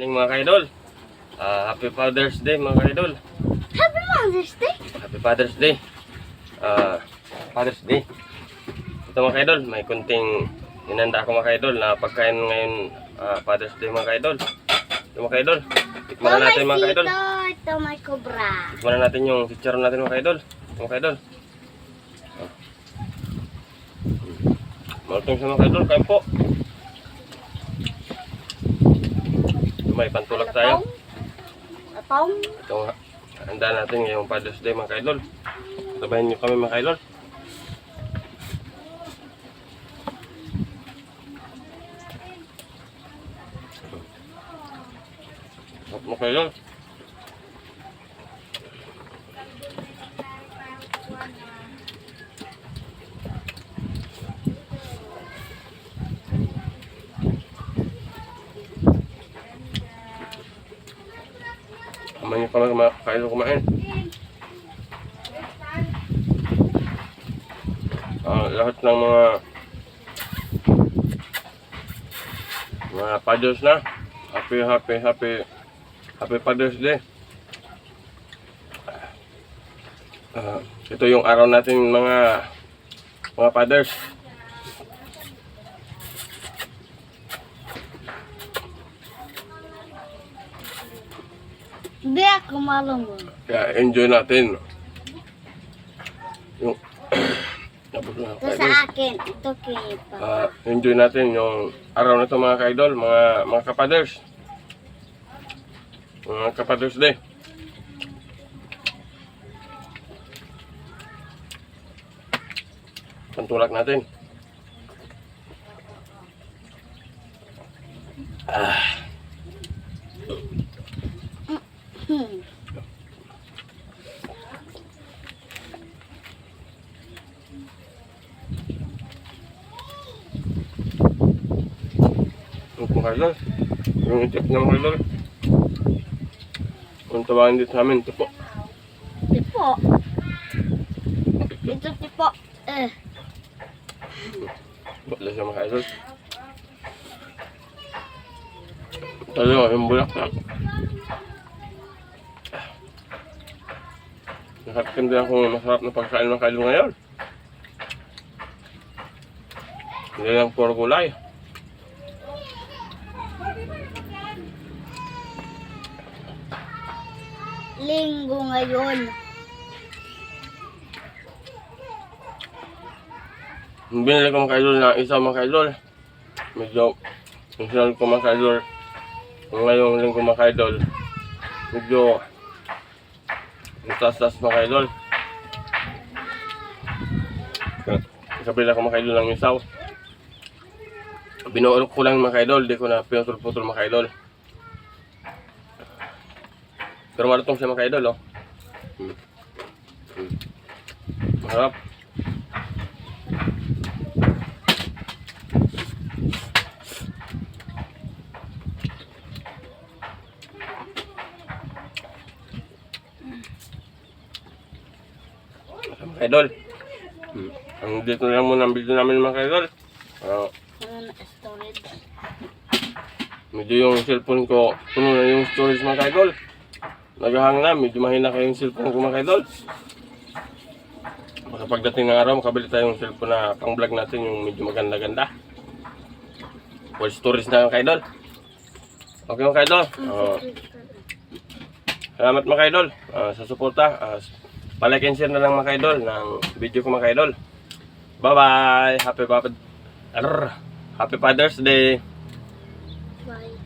morning mga kaidol. Ah, happy Father's Day mga kaidol. Happy Mother's Day. Happy Father's Day. Ah, Father's Day. Ito mga kaidol, may kunting inanda ako mga kaidol na pagkain ngayon ah, Father's Day mga kaidol. Ito mga kaidol. Tikman na natin mga kaidol. Ito, may cobra. Tikman na natin yung chicharon natin mga kaidol. Ito mga kaidol. Malutong sa mga kaidol, kain po. May pantulak tayo. Lapong. Ito nga. Handa natin ngayong Father's Day mga kaidol. Sabahin niyo kami mga kaidol. Mga kaidol. Kami mga kaidol kumain. Ah, lahat ng mga mga fathers na. Happy happy happy happy Father's Day. Ah, ito yung araw natin mga mga fathers Hindi ako malungon. kaya enjoy natin yung tapos na Ito sa akin. Ito kay Papa. Ah, enjoy natin yung araw na ito mga ka-idol, mga mga kapaders. Mga kapaders day. Pantulak natin. Hmm. Yung mga ka-idol. Yung itip ng mga. Kung tawagin dito sa amin, ito po. Tipo. Ito tipo. Eh. Wala siya mga ka-idol. Talo, yung bulak na. Nakatikim din ako masarap na pagkain ng kailo ngayon. Hindi lang puro gulay. Linggo ngayon. Binili ko mga na isa mga kaidol. Medyo, sinal ko mga kaidol. Ngayong linggo mga kaidol. Medyo, tas-tas mga kaidol. Kabila ko mga kaidol ng isaw. Binuulok ko lang mga kaidol, di ko na pinutol-putol mga kaidol. Pero malutong siya mga kaidol, oh. Hmm. Hmm. Masarap. mga kaidol. Hmm. Ang dito na lang muna ang video namin mga na storage? medyo yung cellphone ko, puno na yung storage mga kaidol. Naghahang na, medyo mahina kayo yung cellphone ko mga kaidol. Baka pagdating ng araw, makabili tayong cellphone na pang vlog natin yung medyo maganda-ganda. Full storage na mga kaidol. Okay mga kaidol. Ah, Salamat mga kaidol ah, sa suporta. Uh, palike and share na lang mga kaidol ng video ko mga kaidol. Bye bye! Happy! Happy Father's Day! Bye.